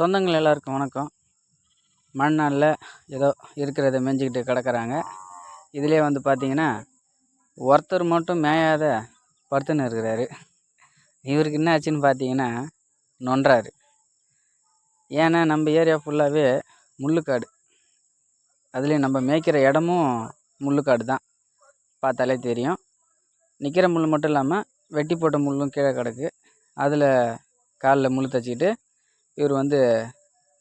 சொந்தங்கள் எல்லாருக்கும் வணக்கம். மண்ணாலில் ஏதோ இருக்கிறத மேய்ஞ்சிக்கிட்டு கிடக்கிறாங்க. இதுலேயே வந்து பார்த்தீங்கன்னா ஒருத்தர் மட்டும் மேயாத படுத்துன்னு இருக்கிறாரு. இவருக்கு என்ன ஆச்சுன்னு பார்த்தீங்கன்னா நொன்றாரு. ஏன்னா நம்ம ஏரியா ஃபுல்லாகவே முள்ளுக்காடு. அதுலேயும் நம்ம மேய்க்கிற இடமும் முள்ளுக்காடு தான். பார்த்தாலே தெரியும். நிற்கிற முள் மட்டும் இல்லாமல் வெட்டி போட்ட முள்ளும் கீழே கிடக்கு. அதில் காலில் முள் தைச்சிக்கிட்டு இவர் வந்து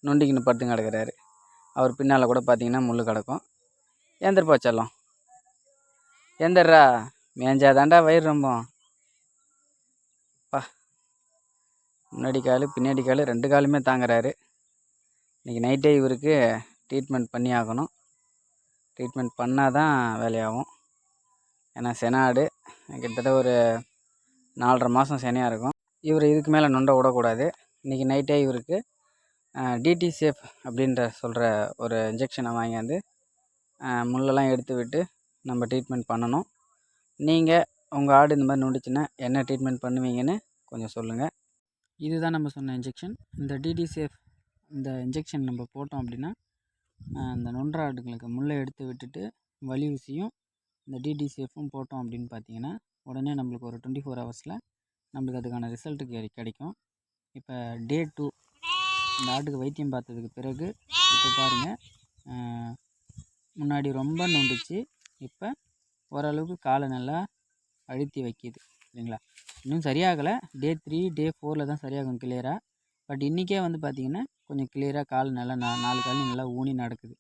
நொண்டிக்கின்னு படுத்துன்னு கிடக்குறாரு. அவர் பின்னால் கூட பார்த்தீங்கன்னா முள் கிடக்கும். ஏந்திரப்பா செல்லம். ஏந்திரா மேஞ்சாதாண்டா வயிறு ரொம்ப பா. முன்னாடி கால் பின்னாடி கால் ரெண்டு காலுமே தாங்குறாரு. இன்றைக்கி நைட்டே இவருக்கு ட்ரீட்மெண்ட் பண்ணி ஆகணும். ட்ரீட்மெண்ட் பண்ணால் தான் வேலையாகும். ஏன்னா செனாடு கிட்டத்தட்ட ஒரு நாலரை மாதம் செனையாக இருக்கும். இவர் இதுக்கு மேலே நொண்டை விடக்கூடாது. இன்றைக்கி நைட்டே இவருக்கு டிடி சேஃப் அப்படின்ற சொல்கிற ஒரு இன்ஜெக்ஷனை வாங்கியாந்து முள்ளெல்லாம் எடுத்து விட்டு நம்ம ட்ரீட்மெண்ட் பண்ணணும். நீங்கள் உங்கள் ஆடு இந்த மாதிரி நொண்டுச்சுன்னா என்ன ட்ரீட்மெண்ட் பண்ணுவீங்கன்னு கொஞ்சம் சொல்லுங்கள் இதுதான் நம்ம சொன்ன இன்ஜெக்ஷன் இந்த டிடி சேஃப் இந்த இன்ஜெக்ஷன் நம்ம போட்டோம் அப்படின்னா இந்த நொன்ற ஆடுங்களுக்கு முள்ளை எடுத்து விட்டுட்டு வலி ஊசியும் இந்த டிடிசிஎஃப்பும் போட்டோம் அப்படின்னு பார்த்தீங்கன்னா உடனே நம்மளுக்கு ஒரு டுவெண்ட்டி ஃபோர் ஹவர்ஸில் நம்மளுக்கு அதுக்கான ரிசல்ட்டு கிடைக்கும். இப்போ டே டூ இந்த ஆட்டுக்கு வைத்தியம் பார்த்ததுக்கு பிறகு இப்போ பாருங்கள் முன்னாடி ரொம்ப நொண்டுச்சு இப்போ ஓரளவுக்கு காலை நல்லா அழுத்தி வைக்கிது சரிங்களா இன்னும் சரியாகலை. டே த்ரீ டே ஃபோரில் தான் சரியாகும் கிளியராக பட் இன்றைக்கே வந்து பார்த்திங்கன்னா கொஞ்சம் கிளியராக கால் நல்லா நா நாலு கால் நல்லா ஊனி நடக்குது.